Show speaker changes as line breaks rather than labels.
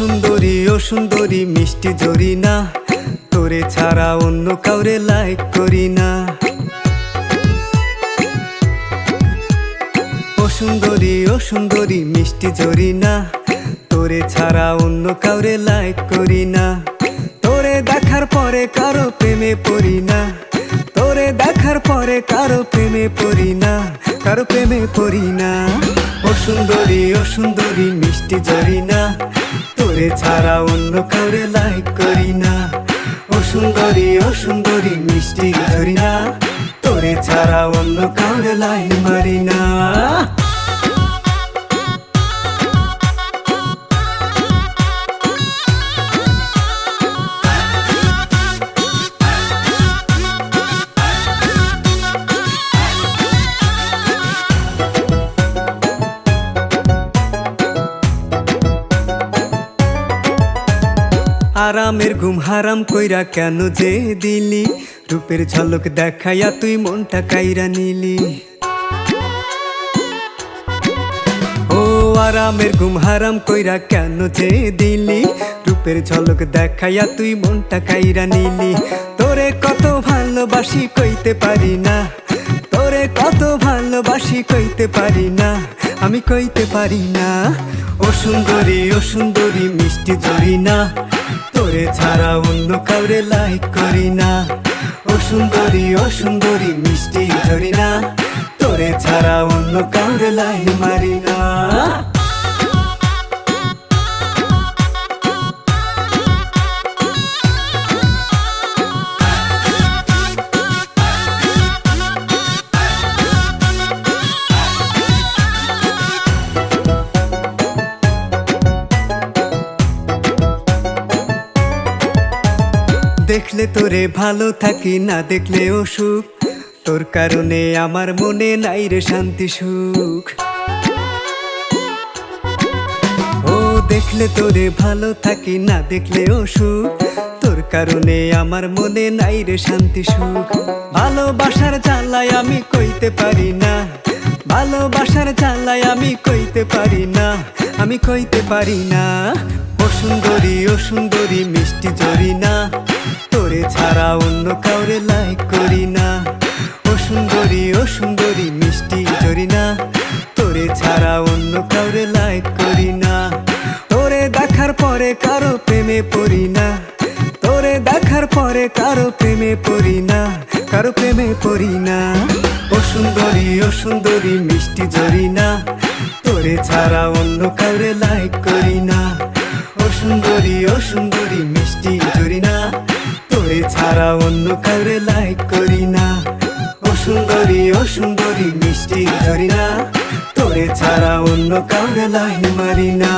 ও সুন্দরী, মিষ্টি জরি না তোরে ছাড়া অন্য কাউরে লাইক করি না ও সুন্দরী ও সুন্দরী, মিষ্টি জরি না তোরে ছাড়া অন্য কাউরে লাইক করি না তোরে দেখার পরে কারও প্রেমে পড়ি না তোরে দেখার পরে কারও প্রেমে পড়ি না কারও প্রেমে পড়ি না ও সুন্দরী ও সুন্দরী, মিষ্টি জরি না তোরে ছাড়া অন্য কাউরে লাইক করি না? ও সুন্দরী ও সুন্দরী, মিষ্টি ধরি না। তোরে ছাড়া অন্য কাউরে লাইন মারি না। আরামের ঘুম হারাম কইরা কেন যে দিলি? রূপের ঝলক দেখাইয়া তুই মনটা কাইরা নিলি। ও আরামের ঘুম হারাম কইরা কেন যে দিলি? রূপের ঝলক দেখাইয়া তুই মনটা কাইরা নিলি। তোরে কত ভালোবাসি কইতে পারি না। তোরে কত ভালোবাসি কইতে পারি না। আমি কইতে পারি না। ও সুন্দরী ও সুন্দরী, মিষ্টি জরি না তোরে ছাড়া অন্য কাউরে লাইক করি না। ও সুন্দরী ও সুন্দরী, মিষ্টি ধরি না। তোরে ছাড়া অন্য কাউরে লাইক মারি না। দেখলে তোরে ভালো থাকি, না দেখলে অসুখ। তোর কারণে আমার মনে নাই রে শান্তি সুখ। ও, দেখলে তোরে ভালো থাকি, না দেখলে অসুখ। তোর কারণে আমার মনে নাই রে শান্তি সুখ। ভালোবাসার জ্বালায় আমি কইতে পারি না। ভালোবাসার জ্বালায় আমি কইতে পারি না। আমি কইতে পারি না। ও সুন্দরী ও সুন্দরী, মিষ্টি জরি না তোরে ছাড়া অন্য কাউরে লাইক করি না। ও সুন্দরী ও সুন্দরী, মিষ্টি জরি না তোরে ছাড়া অন্য কাউরে লাইক করি না। তোরে দেখার পরে কারও প্রেমে পড়ি না। তোরে দেখার পরে কারও প্রেমে পড়ি না। কারও প্রেমে পড়ি না। ও সুন্দরী ও সুন্দরী, মিষ্টি জরি না তোরে ছাড়া অন্য কাউরে লাইক করি না। ও সুন্দরী ও সুন্দরী ছাড়া অন্য কাউরে লাইক করি না। ও সুন্দরী ও সুন্দরী, মিষ্টি ধরি না। তোরে ছাড়া অন্য কাউরে লাইক মারি না।